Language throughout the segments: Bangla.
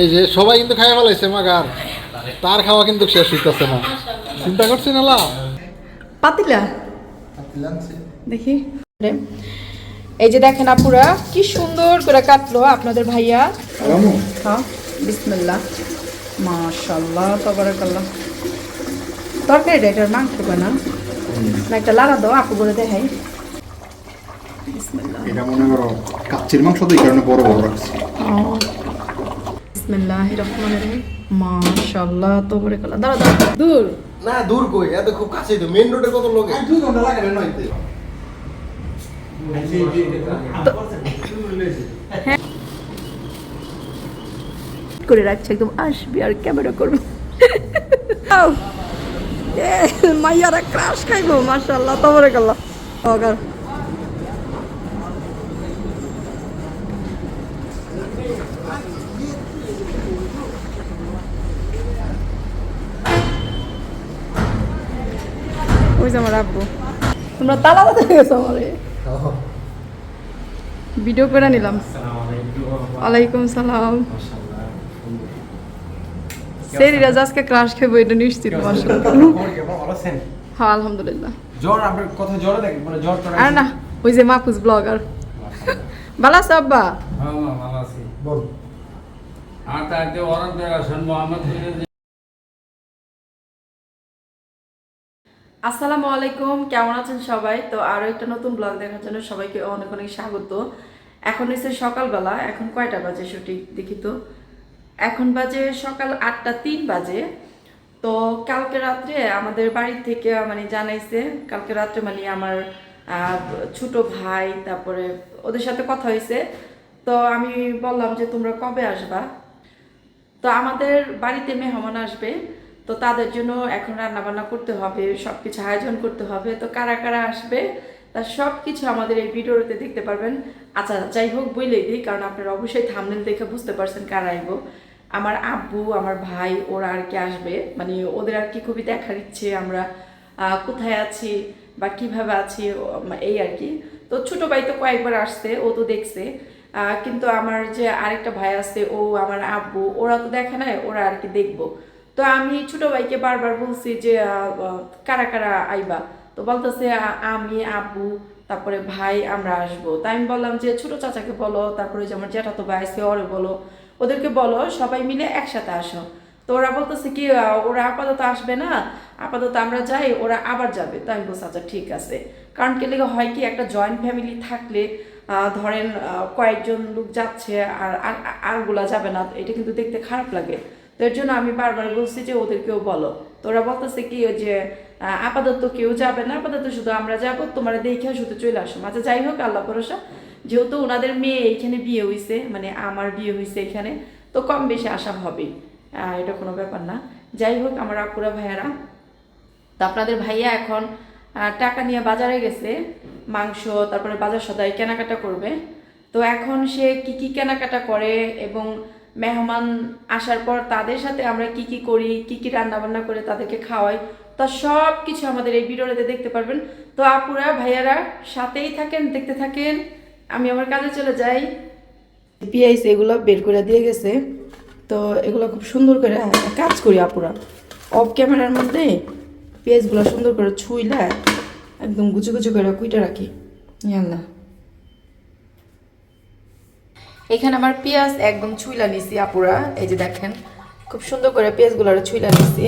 এই যে সবাই কিন্তু খাইয়া ফেলাইছে মাগার তার খাওয়া কিন্তু শেষ হইতেছে না। চিন্তা করছেন আলা পাতিলা? দেখি। এই যে দেখেন আপুরা কি সুন্দর করে কাটলো আপনাদের ভাইয়া। হ্যাঁ বিসমিল্লাহ। মাশাল্লাহ তবরাকাল্লাহ। তরকারিটা এটার মাংস না? না একটা লাড়া দাও আপু করে দেখাই এটা মনে করো কাচ্চির মাংস তো এই কারণে বড় বড় রাখছি। বিসমিল্লাহ রহমান রহিম মাশাল্লাহ তবরাকাল্লাহ দাঁড়া দাঁড়া দূর। না দূর কই? এত খুব কাছেই তো। মেন রোডে কত লোক? দুই ঘণ্টা লাগে না নয়তে করে রাখছে একদম আসবি আর ক্যামেরা করব। মাইয়ারা ক্রাশ খাইবো মাশাল্লাহ তোমার কাল্লা অগার যে আমার আব্বু। তোমরা তালা বাজে গেছো আমারে। ভিডিও করে নিলাম। ওয়ালাইকুম সালাম। সেরিরাজ আজকে ক্রাশ খাইবো এটা নিশ্চিত হ্যাঁ আলহামদুলিল্লাহ। জ্বর আপনার কথা জ্বর দেখেন মানে জ্বর তো আর না ওই যে মাহফুজ ব্লগার ভালো আছে আব্বা? বল। আসসালামু আলাইকুম, কেমন আছেন সবাই? তো আরও একটা নতুন ব্লগ দেখার জন্য সবাইকে অনেক অনেক স্বাগত। এখন হচ্ছে সকালবেলা, এখন কয়টা বাজে সঠিক দেখি তো? এখন বাজে সকাল আটটা তিন বাজে। তো কালকে রাত্রে আমাদের বাড়ি থেকে মানে জানাইছে, কালকে রাত্রে মানে আমার ছোট ভাই, তারপরে ওদের সাথে কথা হয়েছে তো আমি বললাম যে তোমরা কবে আসবা? তো আমাদের বাড়িতে মেহমান আসবে। তো তাদের জন্য এখন রান্না বান্না করতে হবে সব কিছু আয়োজন করতে হবে। তো কারা কারা আসবে তার সব কিছু আমাদের এই ভিডিওতে দেখতে পারবেন। আচ্ছা যাই হোক, বইলেই দিই, কারণ আপনারা অবশ্যই থামনেল দেখে বুঝতে পারছেন কারা আইব আমার আব্বু, আমার ভাই, ওরা আর কি আসবে। মানে ওদের আর কি খুবই দেখার ইচ্ছে, আমরা কোথায় আছি বা কীভাবে আছি এই আর কি। তো ছোট ভাই তো কয়েকবার আসছে, ও তো দেখছে। কিন্তু আমার যে আরেকটা ভাই আছে, ও, আমার আব্বু, ওরা তো দেখে নাই, ওরা আর কি দেখব। তো আমি ছোট ভাইকে বারবার বলছি যে কারা কারা আইবা? তো বলতেছে আমি, আব্বু, তারপরে ভাই, আমরা আসব। তাই আমি বললাম যে, ছোট চাচাকে বলো, তারপরে যে আমার জ্যাঠাতো ভাই আছে, ওরে বলো। ওদেরকে বলো, সবাই মিলে একসাথে আসো। তো ওরা বলতেছে কি ওরা আপাতত আসবে না। আপাতত আমরা যাই, ওরা আবার যাবে। তো আমি বলছি আচ্ছা ঠিক আছে। কারণ কে লেগে হয় কি, একটা জয়েন্ট ফ্যামিলি থাকলে ধরেন কয়েকজন লোক যাচ্ছে আর, আরগুলা যাবে না। এটা কিন্তু দেখতে খারাপ লাগে। তো এর জন্য আমি বারবার বলছি যে ওদেরকেও বলো। তো ওরা বলতেছে কি ওই যে আপাতত কেউ যাবে না, আপাতত শুধু আমরা যাব, তোমার দেখে শুধু চলে আসো। আচ্ছা যাই হোক, আল্লাহ ভরসা। যেহেতু ওনাদের মেয়ে এইখানে বিয়ে হয়েছে মানে আমার বিয়ে হয়েছে এখানে, তো কম বেশি আসা হবে এটা কোনো ব্যাপার না। যাই হোক, আমার আপুরা, ভাইয়ারা, তো আপনাদের ভাইয়া এখন টাকা নিয়ে বাজারে গেছে, মাংস, তারপরে বাজার সদাই কেনাকাটা করবে। তো এখন সে কি কি কেনাকাটা করে এবং মেহমান আসার পর তাদের সাথে আমরা কি কি করি, কি কি রান্না বান্না করে তাদেরকে খাওয়াই, তা সব কিছু আমাদের এই ভিডিওতে দেখতে পারবেন। তো আপুরা, ভাইয়ারা, সাথেই থাকেন, দেখতে থাকেন। আমি আমার কাজে চলে যাই। পিআইস এগুলো বের করে দিয়ে গেছে। তো এগুলো খুব সুন্দর করে কাজ করি আপুরা। অফ ক্যামেরার মধ্যে পেঁয়াজগুলো সুন্দর করে ছুইলা একদম গুছো গুছো করে কুইটা রাখি। আল্লাহ এখানে আমার পেঁয়াজ একদম ছুইলা নিছি, আপুরা। এই যে দেখেন, খুব সুন্দর করে পেঁয়াজগুলো ছুইলা নিছি।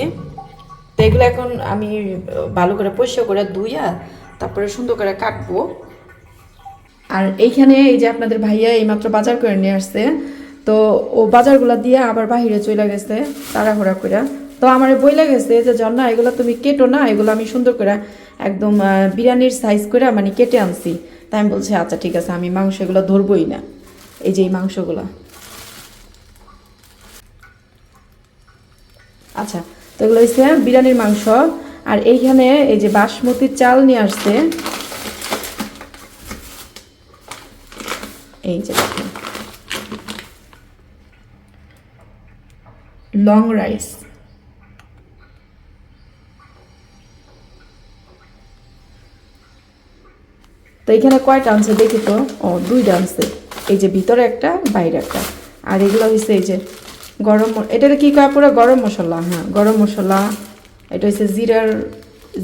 তো এগুলো এখন আমি ভালো করে পরিষ্কার করে ধুইয়া তারপরে সুন্দর করে কাটবো। আর এইখানে এই যে আপনাদের ভাইয়া এইমাত্র বাজার করে নিয়ে আসছে, তো ও বাজারগুলো দিয়ে আবার বাহিরে চলে গেছে, তাড়াহুড়া করে তো আমার বইলে গেছে যে, জন্না, এগুলো তুমি কেটো না, এগুলো আমি সুন্দর করে একদম বিরিয়ানির সাইজ করে মানে কেটে আনছি। তাই আমি বলছি আচ্ছা ঠিক আছে, আমি মাংস এগুলো ধরবই না। এই যে এই মাংসগুলো। আচ্ছা তো এগুলো হচ্ছে বিরিয়ানির মাংস। আর এইখানে এই যে বাসমতির চাল নিয়ে আসছে। এই যে লং রাইস। তো এখানে কয়টা আনছে দেখি তো? ও, দুইটা আনছে। এই যে ভিতরে একটা, বাইরে একটা। আর এগুলো হচ্ছে এই যে গরম এটা কি কয় পুরো? গরম মশলা হ্যাঁ গরম মশলা। এটা হচ্ছে জিরার,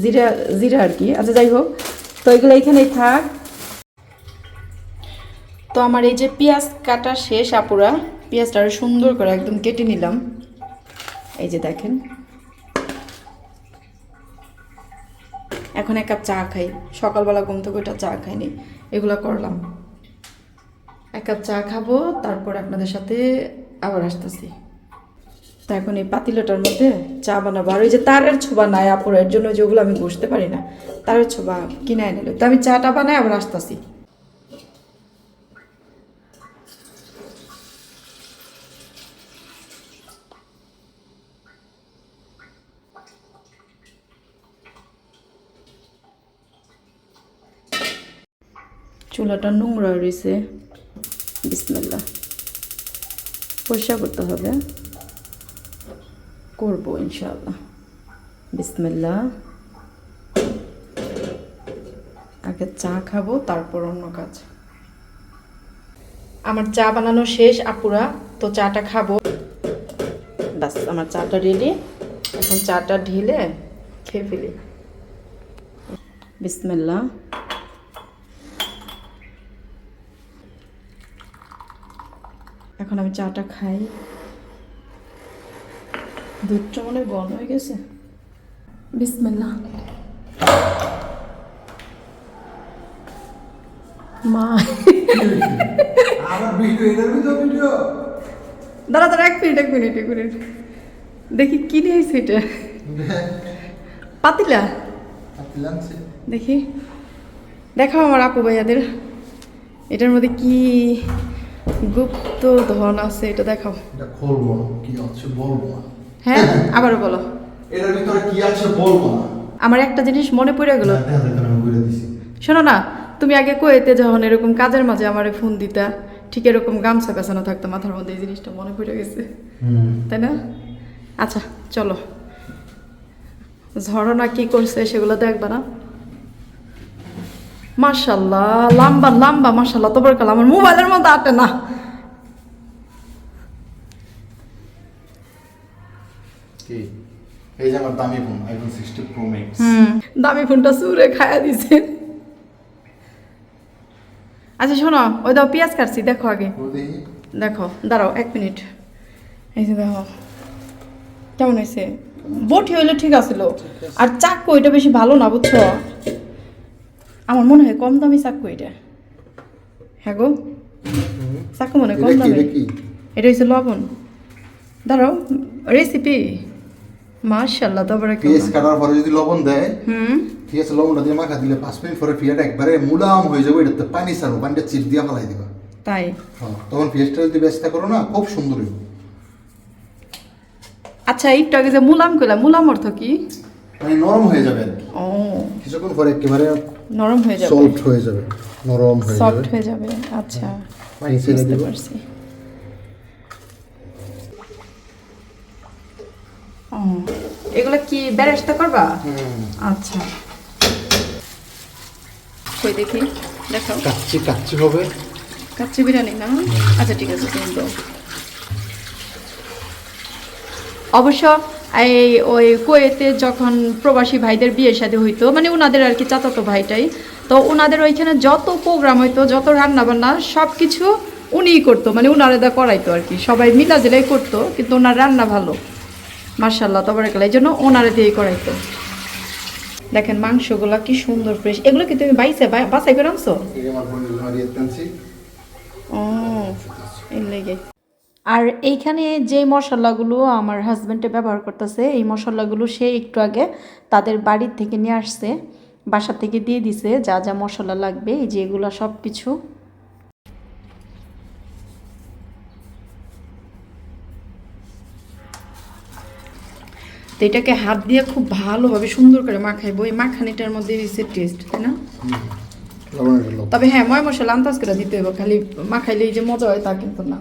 জিরা জিরা আর কি। আচ্ছা যাই হোক। তো এগুলো এইখানেই থাক। তো আমার এই যে পেঁয়াজ কাটা শেষ, আপুরা। পেঁয়াজটা আরও সুন্দর করে একদম কেটে নিলাম। এই যে দেখেন। এখন এক কাপ চা খাই। সকালবেলা ঘুম থেকে ওইটা চা খাইনি। এগুলো করলাম। কাপ চা খাব, তারপর আপনাদের সাথে আবার আসতেছি। তা এখন এই পাতিলাটার মধ্যে চা বানাবো। আর ওই যে তারের ছোবা নাই আপুর, এর জন্য যেগুলো আমি বসতে পারি না, তারের ছোবা কিনে নিল তো আমি চাটা বানাই, আবার আসতেছি। চুলাটা নোংরা রয়েছে বিসমিল্লা পরিষ্কার করতে হবে। করব ইনশাআল্লাহ। বিসমিল্লা আগে চা খাব, তারপর অন্য কাজ। আমার চা বানানো শেষ, আপুরা, তো চাটা খাব। ব্যাস, আমার চাটা রেডি এখন চাটা ঢেলে খেয়ে ফেলি। বিসমিল্লা এখন আমি চাটা খাই। দুধটা মনে গরম হয়ে গেছে। বিসমিল্লা মা। দাঁড়া দাঁড়া এক মিনিট এক মিনিট এক মিনিট। দেখি কি নিয়ে এসেছে এটা। পাতিলা? দেখি। দেখাও আমার আপু ভাইয়াদের। এটার মধ্যে কি গুপ্ত ধন আছে এটা দেখাও। এটা খুলবো কি আছে বলব হ্যাঁ আবারও বলো। এটার ভিতরে কি আছে বলব না। আমার একটা জিনিস মনে পড়ে গেল। শোনো না তুমি আগে কোয়েতে যখন এরকম কাজের মাঝে আমারে ফোন দিতা ঠিক এরকম গামছা পেছানো থাকতো মাথার মধ্যে এই জিনিসটা মনে পড়ে গেছে। তাই না? আচ্ছা চলো। ঝরনা কি করছে সেগুলো দেখবা না। মার্শাল্লাহ লাম্বা লাম্বা মার্শাল্লাহ তো বড় আমার মোবাইলের মধ্যে আটে না কি এই যে আমার দামি phone iPhone sixty pro max হুম দামি ফোনটা সুরে খায়া দিছে। আচ্ছা শোনো ওই দাও পেঁয়াজ কাটছি দেখো আগে। দেখো। দাঁড়াও এক মিনিট। এই যে দেখো কেমন হয়েছে? বটি হইলে ঠিক আছিল। আর চাক্কু এটা বেশি ভালো না বুঝছ? আমার মনে হয় কম দামি চাক্কু এটা। হ্যাঁ গো। চাক্কু মনে হয় কম দামি। এটা হয়েছে লবণ। দাঁড়াও রেসিপি মাশাল্লাহ তারপরে পেঁয়াজ কাটার পরে যদি লবণ দেয় হুম। ঠিক আছে লবণটা দিয়ে মাখা দিলে পাঁচ মিনিট পরে পেঁয়াজটা একবারে মুলাম হয়ে যাবে এটাতে পানি ছাড়বো পানিটা চিপ দিয়ে ফেলাই দিবা। তাই? হ্যাঁ, তখন পেঁয়াজটা যদি ব্যস্ত করো না খুব সুন্দর হইব। আচ্ছা একটু আগে যে মুলাম কইলাম মুলাম অর্থ কি? মানে নরম হয়ে যাবে ও। কিছুক্ষণ পরে একেবারে নরম হয়ে যাবে। সফট হয়ে যাবে নরম হয়ে সফট হয়ে যাবে আচ্ছা। পানি ছেড়ে দিব পারছি ও, এগুলো কি বেরেস্তা করবা? আচ্ছা। কই দেখি দেখাও। কাচ্চি কাচ্চি হবে। কাচ্চি বিরিয়ানি না? আচ্ছা ঠিক আছে তুমি দাও অবশ্য এই ওই কুয়েতে যখন প্রবাসী ভাইদের বিয়ে শাদী হইতো মানে ওনাদের আর কি চাচাতো ভাইটাই তো ওনাদের ওইখানে যত প্রোগ্রাম হইতো যত রান্না বান্না সব কিছু উনিই করতো মানে ওনারা দা করাইতো আর কি। সবাই মিলা জেলাই করতো কিন্তু ওনার রান্না ভালো। মার্শাল্লাহ তবরে এই জন্য ওনারা দিয়েই করাইতো। দেখেন মাংসগুলা কি সুন্দর ফ্রেশ এগুলো কি তুমি বাইসে বা- বাছাই করে আনছো? ও লেগে। আর এইখানে যে মশলাগুলো আমার হাজব্যান্ডে ব্যবহার করতেছে এই মশলাগুলো সে একটু আগে তাদের বাড়ির থেকে নিয়ে আসছে বাসা থেকে দিয়ে দিছে যা যা মশলা লাগবে এই যে এগুলো সব কিছু তো এটাকে হাত দিয়ে খুব ভালোভাবে সুন্দর করে মাখাইবো এই মাখানিটার মধ্যে দিচ্ছে টেস্ট তাই না? তবে হ্যাঁ ময় মশলা আন্দাজ করে দিতে হবে খালি মাখাইলেই যে মজা হয় তা কিন্তু না।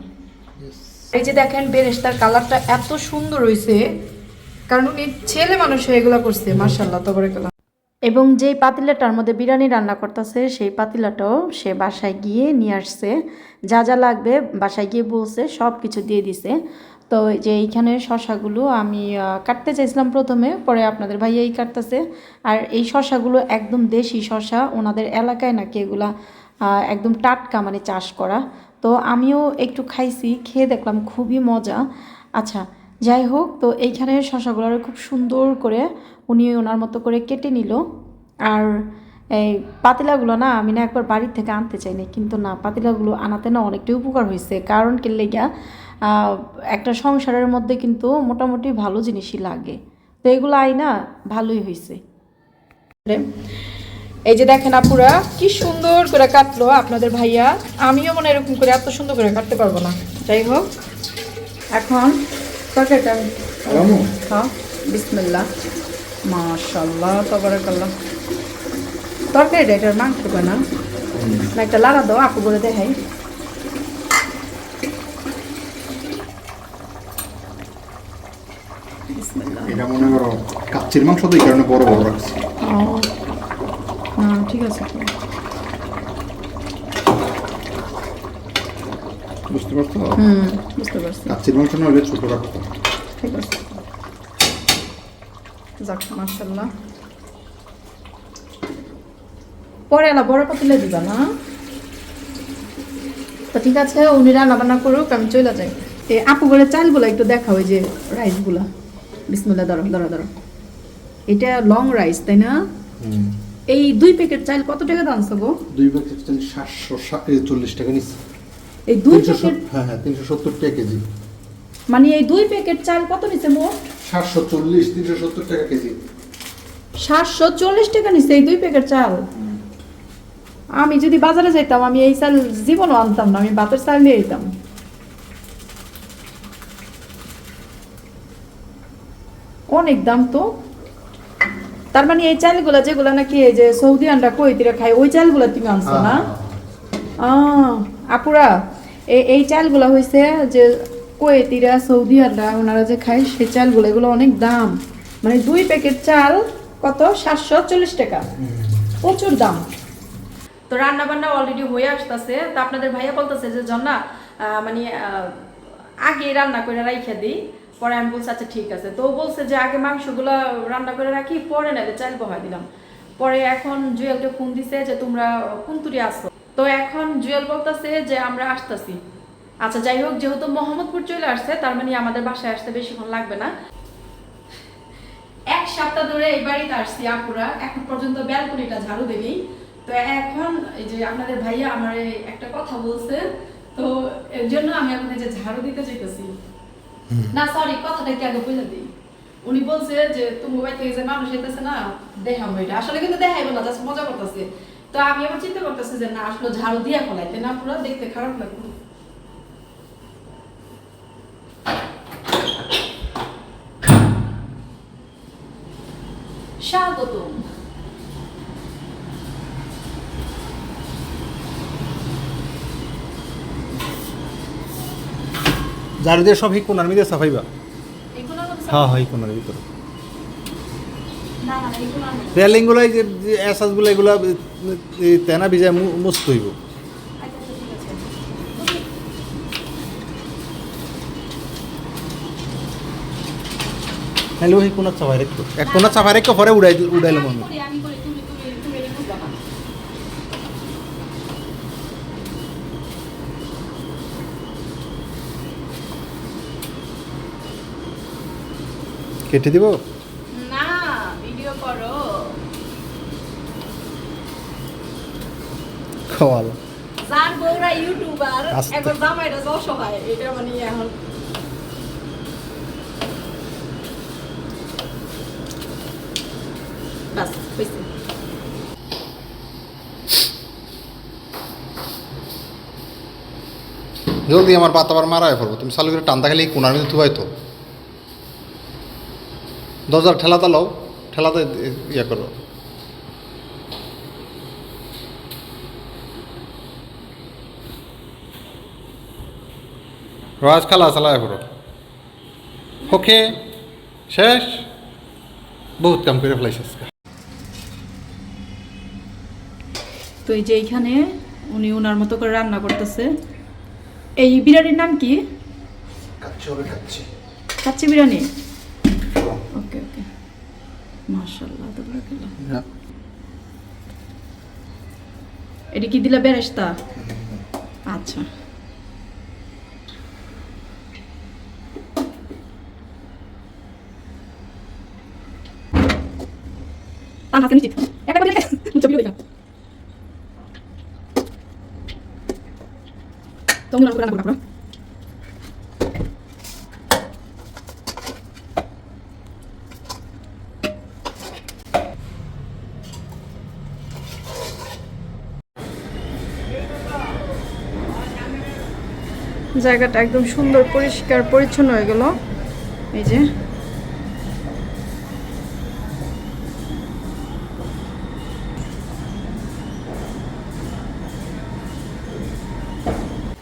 এই যে দেখেন বেরেস্তার কালারটা এত সুন্দর হয়েছে কারণ উনি ছেলে মানুষ হয়ে এগুলো করছে মার্শাল্লাহ তবরে কালার এবং যেই পাতিলাটার মধ্যে বিরিয়ানি রান্না করতেছে সেই পাতিলাটাও সে বাসায় গিয়ে নিয়ে আসছে। যা যা লাগবে বাসায় গিয়ে বলছে সব কিছু দিয়ে দিছে। তো যে এইখানে শশাগুলো আমি কাটতে চাইছিলাম প্রথমে, পরে আপনাদের ভাইয়াই কাটতেছে। আর এই শশাগুলো একদম দেশি শশা, ওনাদের এলাকায় নাকি এগুলা একদম টাটকা মানে চাষ করা। তো আমিও একটু খাইছি, খেয়ে দেখলাম খুবই মজা। আচ্ছা যাই হোক, তো এইখানে শশাগুলো খুব সুন্দর করে উনি ওনার মতো করে কেটে নিল। আর এই পাতিলাগুলো না আমি না একবার বাড়ির থেকে আনতে চাইনি, কিন্তু না, পাতিলাগুলো আনাতে না অনেকটাই উপকার হয়েছে। কারণ কি লেগা একটা সংসারের মধ্যে কিন্তু মোটামুটি ভালো জিনিসই লাগে। তো এগুলো আই না ভালোই হয়েছে এই যে দেখেন আপুরা কি সুন্দর করে কাটলো আপনাদের ভাইয়া। আমিও মনে এরকম করে এত সুন্দর করে কাটতে পারব না। যাই হোক এখন তরকারিটা হ্যাঁ মাশাল্লাহ তবরাকাল্লাহ। তরকারিটা এটার মাংস না? না একটা লাড়া দাও আপু করে দেখাই। এটা মনে করো কাচ্চির মাংস তো এই কারণে বড় বড় রাখছি। ঠিক আছে। বুঝতে পারছ? হুম বুঝতে পারছি। কাচ্চির মাংস না হলে ছোট রাখতো ঠিক আছে। যাক পরে এলা বড় পাতিলে দিবা না? তো ঠিক আছে উনি রান্না বান্না করুক আমি চলে যাই। এই আপু করে চালগুলো একটু দেখা ওই যে রাইসগুলা বিসমুল্লাহ ধরো ধরো ধরো এটা লং রাইস তাই না? এই দুই প্যাকেট চাল কত টাকা দাম গো? দুই প্যাকেট চাল সাতশো চল্লিশ টাকা নিচ্ছে। এই দুই প্যাকেট হ্যাঁ হ্যাঁ তিনশো সত্তর টাকা কেজি। মানে এই দুই প্যাকেট চাল কত নিচ্ছে মোট? সাতশো চল্লিশ তিনশো সত্তর টাকা কেজি। সাতশো চল্লিশ টাকা নিচ্ছে এই দুই প্যাকেট চাল। আমি যদি বাজারে যাইতাম আমি এই চাল জীবনও আনতাম না আমি বাতের চাল নিয়ে যেতাম অনেক দাম তো। তার মানে এই চালগুলা যেগুলা নাকি এই যে সৌদি আনরা কইতিরা খায় ওই চালগুলা তুমি আনছো না? আহ, আপুরা এই এই চালগুলা হয়েছে যে কোয়েতিরা সৌদি আররা ওনারা যে খায় সেই চালগুলো এগুলো অনেক দাম। মানে দুই প্যাকেট চাল কত? সাতশো চল্লিশ টাকা। প্রচুর দাম। তো রান্না বান্না অলরেডি হয়ে আসতেছে। তো আপনাদের ভাইয়া বলতেছে যে জন্না মানে আগে রান্না করে রাইখা দিই। পরে আমি বলছি আচ্ছা ঠিক আছে। তো বলছে যে, আগে মাংসগুলো রান্না করে রাখি, পরে নেবে চাল বহাই দিলাম। পরে এখন জুয়েলকে ফোন দিছে যে, তোমরা কুন্তুরি আসো তো এখন জুয়েল বলতেছে যে, আমরা আসতেছি। আচ্ছা যাই হোক, যেহেতু মোহাম্মদপুর চলে আসছে, তার মানে আমাদের বাসায় আসতে বেশিক্ষণ লাগবে না। এক সপ্তাহ ধরে এই বাড়িতে আসছি আপুরা, এখন পর্যন্ত ব্যালকনিটা ঝাড়ু দেবেই তো এখন এই যে আপনাদের ভাইয়া আমার একটা কথা বলছে, তো এর জন্য আমি এই যে ঝাড়ু দিতে চাইতেছি না সরি কথাটা কি আগে বুঝে দিই। উনি বলছে যে তুমি বাড়ি থেকে যে মানুষ এসেছে না দেখাবো এটা। আসলে কিন্তু দেখাইবো না জাস্ট মজা করতেছে। তো আমি আবার চিন্তা করতেছি যে, না, আসলে ঝাড়ু দিয়া ফেলাইতে না, পুরো দেখতে খারাপ লাগবে। স্বাগতম। যার দিয়ে সব এই কোনার মধ্যে সাফাইবা? হ্যাঁ হ্যাঁ এই কোনার ভিতরে। রেলিংগুলো এই যে এসাসগুলো এগুলো এই তেনা ভিজায় মু- মুছতে হইব। আচ্ছা আচ্ছা, তাহলে ওই কোনার চাপাই রেখো। এক কোনার চাপাই রেখো পরে উড়াই উড়াইলাম আমি করি, আমি করি তুমি তুমি তুমি এটা বুঝবা না কেটে দিব? না ভিডিও করো। খাওয়াল যার বউরা ইউটিউবার আস্তে। জামাইটা অসহায় এটা মানে এখন বাস হয়েছে জলদি আমার বাত আবার মারায় পড়ব তুমি চালু করে টানতা খালি কোনার মধ্যে থুবাই তো দরজার ঠেলাতে লও ঠেলাতে ইয়ে করো। রাজ খালা চালায় পড়ো। ওকে শেষ। বহুত কাম করে ফেলাইছে আজকে। তো এই যে এইখানে উনি ওনার মতো করে রান্না করতেছে। এই বিরিয়ানির নাম কি? খাচ্ছি বিরিয়ানি? তাবারাকাল্লাহ। এটা কি দিলা বেরেস্তা আচ্ছা। তার হাতে নিশ্চিত একটা করে ছবি দেখা তোমরা রান্না করো। জায়গাটা একদম সুন্দর, পরিষ্কার, পরিচ্ছন্ন হয়ে গেল। এই যে।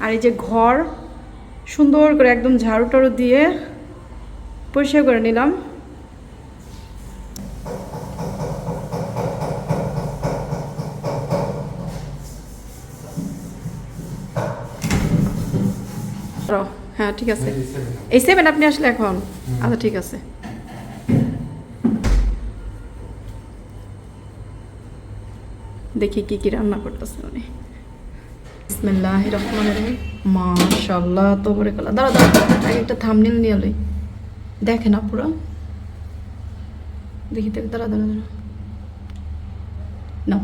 আর এই যে ঘর, সুন্দর করে একদম ঝাড়ু টাড়ু দিয়ে পরিষ্কার করে নিলাম র, হ্যাঁ ঠিক আছে। এই সেভেন আপনি আসলে এখন? আচ্ছা ঠিক আছে। দেখি কি কি রান্না করতেছে উনি। বিসমিল্লাহ রহমান রহিম। মাশাল্লাহ তো বড় কলা দাঁড়া দাঁড়া আগে একটা থামনেল নিয়ে লই। দেখে না পুরো দেখি দেখ দাঁড়া দাঁড়া দাঁড়া নাও।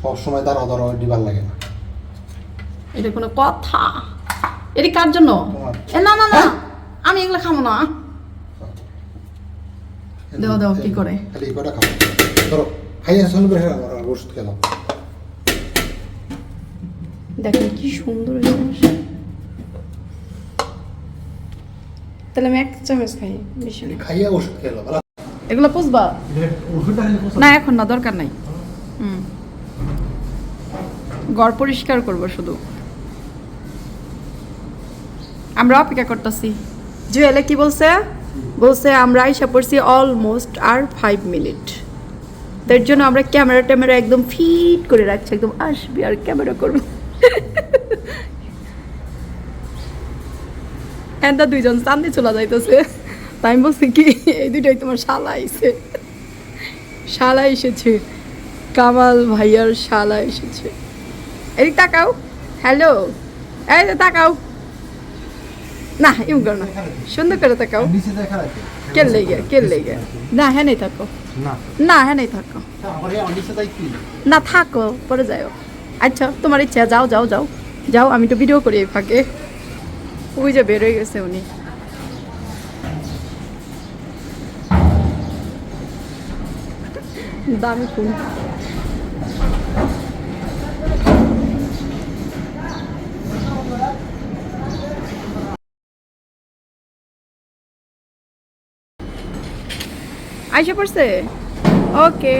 সবসময় দাঁড়া দাঁড়া ডিবার লাগে না। এটা কোনো কথা। এটি কার জন্য? এ না না না। আমি এগুলো খাব না। দাও, দাও, কি করে? খালি কটা খাব। ধরো খাইয়া চালু করে হ্যাঁ আমার ওষুধ খেলাম দেখেন কি সুন্দর জিনিস তাহলে আমি এক চামচ খাই বেশি না। খাইয়া ওষুধ খেলাম এগুলো পুষবা? না এখন না দরকার নাই। হুম। ঘর পরিষ্কার করব শুধু। আমরা অপেক্ষা করতেছি। জুয়েলে কি বলছে? বলছে, আমরা আইসা পড়ছি অলমোস্ট আর ফাইভ মিনিট তার জন্য আমরা ক্যামেরা ট্যামেরা একদম ফিট করে রাখছি, একদম আসবি আর ক্যামেরা করব। তা দুইজন চান্দি চলে যাইতেছে। তাই আমি বলছি, কি? এই দুইটাই তোমার শালা আইছে। শালা এসেছে। কামাল ভাইয়ার শালা এসেছে। এই তাকাও। হ্যালো এই তাকাও। না এম করো না। সুন্দর করে তাকাও। রাখে কে লেগে কে লেগে? না হ্যাঁ নেই থাকো। না। হ্যাঁ নেই থাকো। না থাকো পরে যাও আচ্ছা তোমার ইচ্ছা যাও যাও যাও। যাও আমি তো ভিডিও করি এই ফাঁকে। ওই যে বের হয়ে গেছে উনি। দামি ফুল আইসা পড়ছে? ওকে।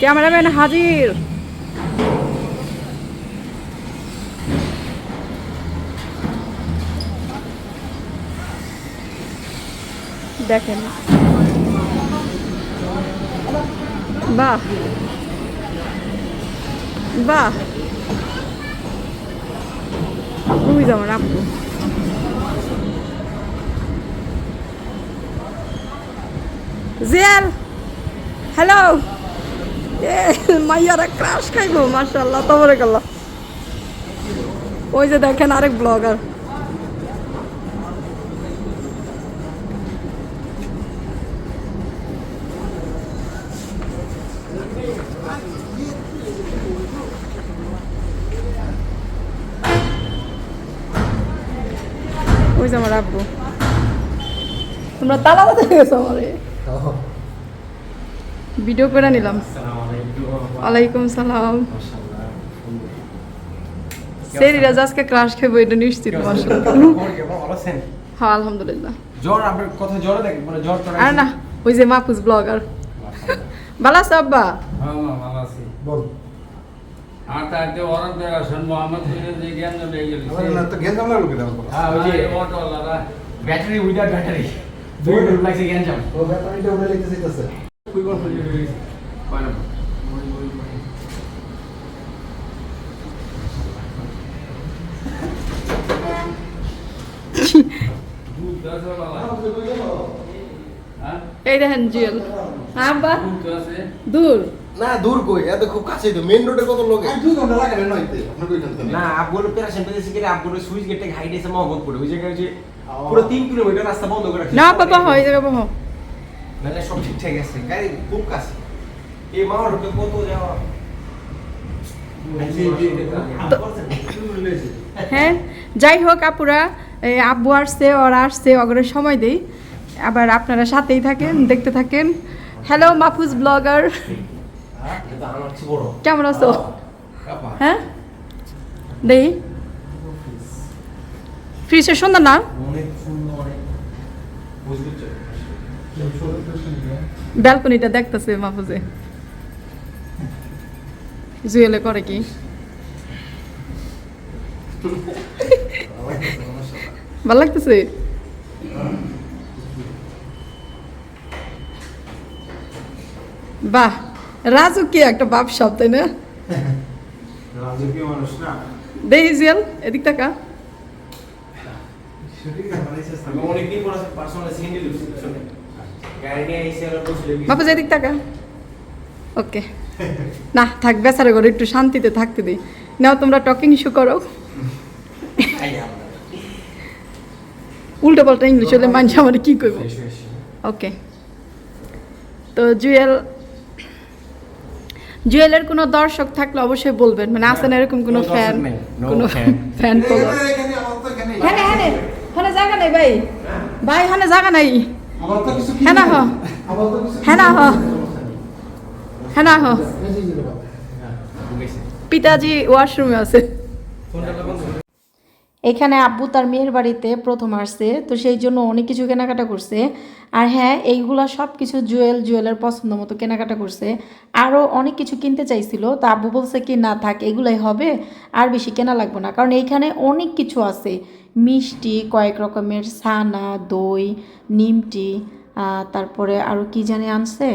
ক্যামেরাম্যান হাজির। দেখেন। বাহ। বাহ। ওই যে আমার আপু জিয়াল হ্যালো মাইয়ারা ক্রাশ খাইবো মাশাল্লাহ তবরে গেল ওই যে দেখেন আরেক ব্লগার ওই যে আমার আব্বু। তোমরা তালা বাজে গেছো আমারে। ভিডিও করে নিলাম ওয়ালাইকুম সালাম সেরি রাজা আজকে ক্রাশ খেবো এটা নিশ্চিত হ্যাঁ আলহামদুলিল্লাহ জ্বর আপনার কথা জ্বরে দেখেন মানে জ্বর তো আর না ওই যে মাহফুজ ব্লগার ভালো আছে আব্বা হ্যাঁ ভালো আছি বল আর তাতে অরব দেখাশন মোহাম্মদ যে জ্ঞান লেগে গেল না তো গেন্দাম লাগল কেন বলো হ্যাঁ ওই যে অটোওয়ালারা ব্যাটারি উইদাউট ব্যাটারি মিনিট লাগছে জ্ঞান যাম ও ব্যাপারটা উড়ে লিখতে চাইতেছে কই বল ফুলি হয়ে গেছে কয় নম্বর আছে বাবা হ্যাঁ এই দেখেন জুয়েল হ্যাঁ। বা দূর না দূর কই? এত খুব কাছেই তো মেইন রোডে কত লোক? আর দুই ঘণ্টা লাগে না নইতে আপনি কইতেন তো না আব্বুর পেরেশন পেয়েছে কি আব্বুর সুইচ গেটে হাইট এসে মোহাম্মদপুরে। ওই জায়গায় যে পুরো তিন কিলোমিটার রাস্তা বন্ধ করে না বাবা হয় জায়গা বাবা নাহলে সব ঠিকঠাক আছে। গাড়ি খুব কাছে। এই মা রোডে কত যাওয়া? হ্যাঁ যাই হোক আপুরা এই আব্বু আসছে ওরা আসছে ওগুলো সময় দেই। আবার আপনারা সাথেই থাকেন দেখতে থাকেন। হ্যালো মাহফুজ ব্লগার বড়। কেমন আছো? হ্যাঁ দেই। ফ্রিজের সুন্দর না ব্যালকনিটা দেখতেছে মাহফুজে। জুয়েলে করে কি? ভালো লাগতেছে? বাহ। রাজু কি একটা বাপ সব তাই না? দেখি জুয়েল এদিক টাকা বাপু এদিক টাকা ওকে। না থাক বেচারা করে একটু শান্তিতে থাকতে দিই নাও তোমরা টকিং ইস্যু করো। উল্টো পাল্টা ইংলিশ হলে মানুষ আমার কি করব ওকে। তো জুয়েল জুয়েলের কোনো দর্শক থাকলে অবশ্যই বলবেন। মানে আসেন এরকম কোনো ফ্যান কোনো ফ্যান ফলো হ্যাঁ হ্যাঁ হ্যাঁ হ্যাঁ জায়গা নাই ভাই। ভাই হ্যাঁ জায়গা নাই। হ্যাঁ না, হ। কিছু হ্যাঁ না, হ। হ্যাঁ। না হ্যাঁ। পিতাজি ওয়াশরুমে আছে। এখানে আব্বু তার মেয়ের বাড়িতে প্রথম আসছে, তো সেই জন্য অনেক কিছু কেনাকাটা করছে। আর হ্যাঁ এইগুলা সব কিছু জুয়েল জুয়েলের পছন্দ মতো কেনাকাটা করছে। আরও অনেক কিছু কিনতে চাইছিল, তো আব্বু বলছে কি, না, থাক, এগুলাই হবে, আর বেশি কেনা লাগবে না। কারণ এইখানে অনেক কিছু আছে। মিষ্টি, কয়েক রকমের ছানা, দই, নিমটি তারপরে আরও কি জানি আনছে?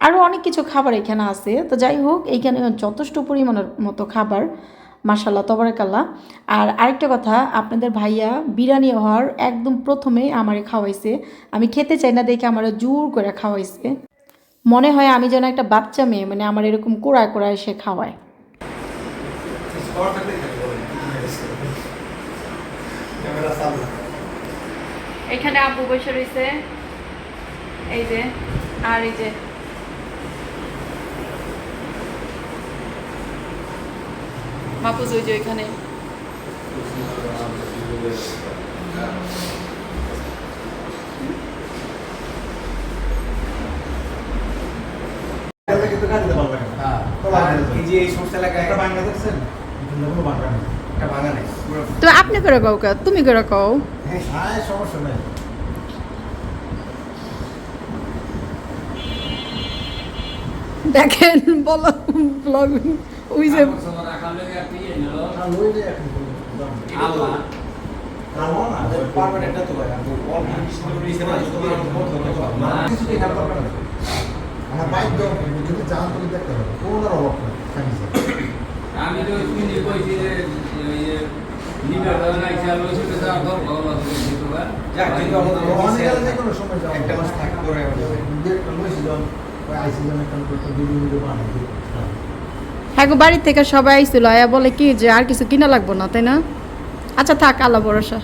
আরও অনেক কিছু খাবার এখানে আছে। তো যাই হোক, এইখানে যথেষ্ট পরিমাণের মতো খাবার। মাসাল্লাহ তবরাকাল্লা আর আরেকটা কথা, আপনাদের ভাইয়া বিরিয়ানি হওয়ার একদম প্রথমে আমারে খাওয়াইছে। আমি খেতে চাই না, দেখে আমার জোর করে খাওয়াইছে। মনে হয় আমি যেন একটা বাচ্চা মেয়ে মানে আমার এরকম কোড়ায় কোড়ায় সে খাওয়ায়। এখানে আব্বু বসে রয়েছে। এই যে, আর এই যে মাপুজ ওই যে এখানে এটা কিন্তু কাটতে পারবে না হ্যাঁ তো বাংলা এই যে এই সমস্ত এলাকায় একটা বাংলা দেখছেন কিন্তু কোনো বাংলা নেই একটা ভাঙা নাই। পুরো তো আপনি করে কও কা? তুমি করে কও? হ্যাঁ সমস্যা নেই। দেখেন বলো ব্লগ ওই যে করে থাকি আমি তো কইছি যে একটা মাস পরে আবার যাব। একটা ভিডিও বানাই দিই। হ্যাঁ। বাড়ির থেকে সবাই আইছিল, আয়া বলে কি যে আর কিছু কিনা লাগবো না, তাই না? আচ্ছা থাক, আল্লাহ ভরসা।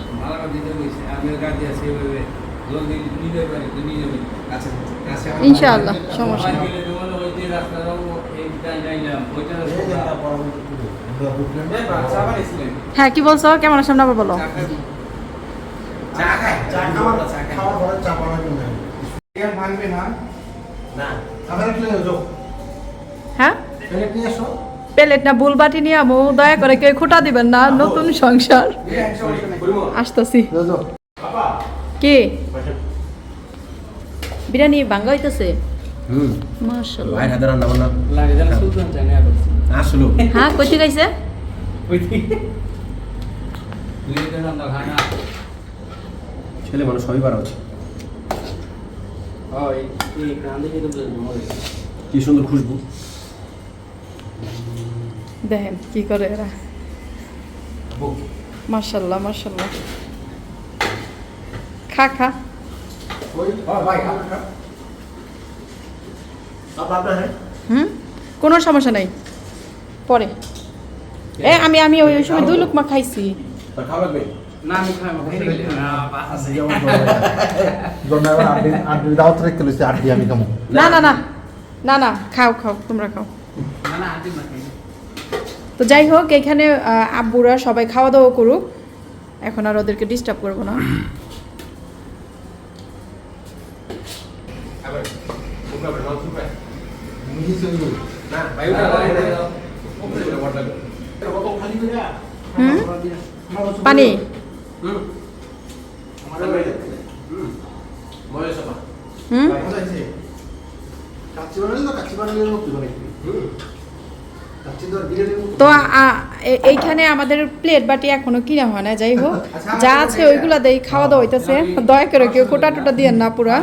ইনশাআল্লাহ, সমস্যা হয়, কি বলছো? কেমন আছেন আবার বলো। না। প্লেট না ভুল বাটি নিয়ে আমো দয়া করে কেউ খোটা দিবেন না নতুন সংসার। আসতেছি। কে? বিরিয়ানি ভাঙ্গা হইতেছে? হ্যাঁ কইতে গাইছে ছেলে মানুষ সবই পারা হয় কি সুন্দর খুশবু। দেখেন কি করে এরা। মাশাল্লাহ মাশাল্লাহ। খা খা। হুম? কোনো সমস্যা নাই। পরে। এ আমি আমি ওই ওই সময় দুই লোকমা খাইছি। না না। না না না। না না খাও খাও তোমরা খাও। তো যাই হোক এখানে আব্বুরা সবাই খাওয়া দাওয়া করুক। এখন আর ওদেরকে ডিস্টার্ব করব না। পানি? হুম মজা সবা হুম কাচ্চি বানালে তো এইখানে আমাদের প্লেট বাটি এখনও কিনা হয় না যাই হোক। যা আছে ওইগুলা দেই খাওয়া দাওয়া হইতেছে। দয়া করে কেউ কোটা টোটা দিয়ে না পুরা।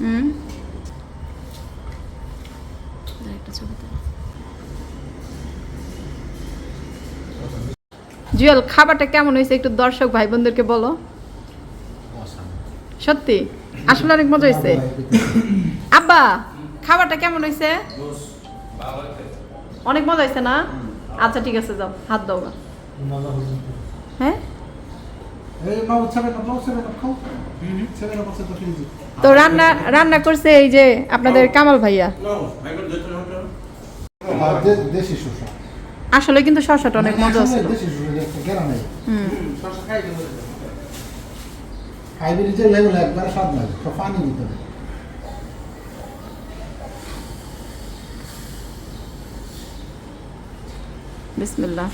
হুম। জুয়েল খাবারটা কেমন হয়েছে একটু দর্শক ভাই বোনদেরকে বলো? সত্যি? আসলে অনেক মজা হয়েছে। আব্বা খাবারটা কেমন হয়েছে? অনেক মজা হয়েছে না? আচ্ছা ঠিক আছে যাও হাত দাও না হ্যাঁ? তো রান্না রান্না করছে এই যে আপনাদের কামাল ভাইয়া। দেশি শসা। আসলে কিন্তু শশাটা অনেক মজা আছে। ছিল দেশি শসা একটা গেরা নাই। হুম। শশা খাই দেবো। হাইব্রিড যে লেগুলো একবারে স্বাদ লাগে সব পানি দিতে হবে। বিসমিল্লাহ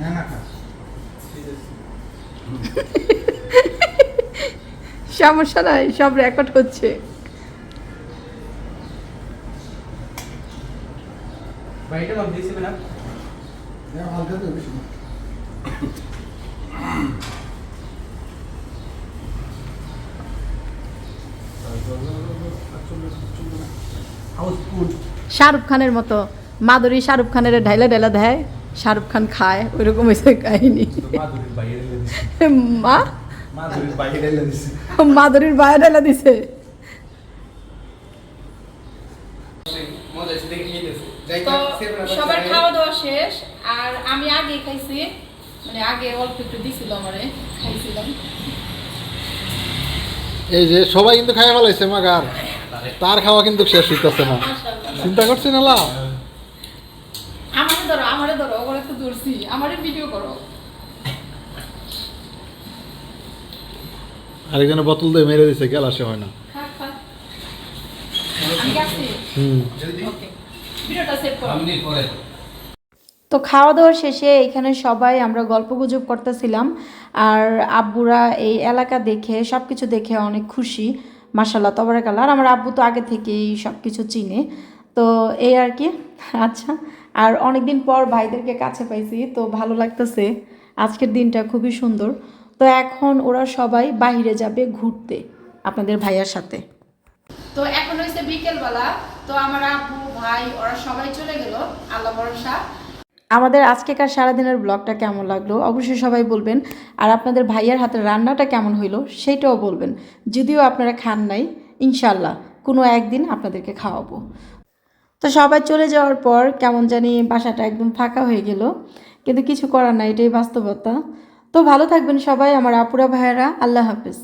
না না খা সমস্যা নাই সব রেকর্ড হচ্ছে হাউসফুল শাহরুখ খানের মতো মাধুরী শাহরুখ খানের ঢাইলা ঢাইলা দেয় শাহরুখ খান খায় ওইরকম হয়েছে কাহিনী। মা? মাধুরীর বাইরে দিছে বায়া ঢাইলা দিছে। সবার খাওয়া দাওয়া শেষ আর আমি আগে খাইছি। মানে আগে অল্প একটু দিছিল আমারে খাইছিলাম। এই যে সবাই কিন্তু খাই ফেলাইছে মাগার। তার খাওয়া কিন্তু শেষ হইতেছে না। চিন্তা করছেন আলা আমারে ধরো আমারে ধরো ওগুলো তো ধরছি আমারে ভিডিও করো আরেকজনে বোতল দিয়ে মেরে দিছে গেলাসে হয় না। খাক খাক আমি গেছি হুম। ওকে। ভিডিওটা সেভ করো। সামনে পরে। তো খাওয়া দাওয়া শেষে এখানে সবাই আমরা গল্প গুজব করতেছিলাম আর আব্বুরা এই এলাকা দেখে সব কিছু দেখে অনেক খুশি মাসাল্লাহ তবরাকাল্লা আর আমার আব্বু তো আগে থেকেই সব কিছু চিনে। তো এই আর কি। আচ্ছা আর অনেকদিন পর ভাইদেরকে কাছে পাইছি তো ভালো লাগতেছে। আজকের দিনটা খুবই সুন্দর। তো এখন ওরা সবাই বাইরে যাবে ঘুরতে আপনাদের ভাইয়ার সাথে। তো এখন হয়েছে বিকেলবেলা তো আমার আব্বু ভাই ওরা সবাই চলে গেল আল্লাহ ভরসা। আমাদের আজকেকার সারাদিনের ব্লগটা কেমন লাগল অবশ্যই সবাই বলবেন আর আপনাদের ভাইয়ের হাতের রান্নাটা কেমন হইল সেটাও বলবেন যদিও আপনারা খান নাই ইনশাল্লাহ কোনো একদিন আপনাদেরকে খাওয়াবো। তো সবাই চলে যাওয়ার পর কেমন জানি বাসাটা একদম ফাঁকা হয়ে গেল কিন্তু কিছু করার নাই এটাই বাস্তবতা। তো ভালো থাকবেন সবাই আমার আপুরা ভাইয়েরা আল্লাহ হাফিজ।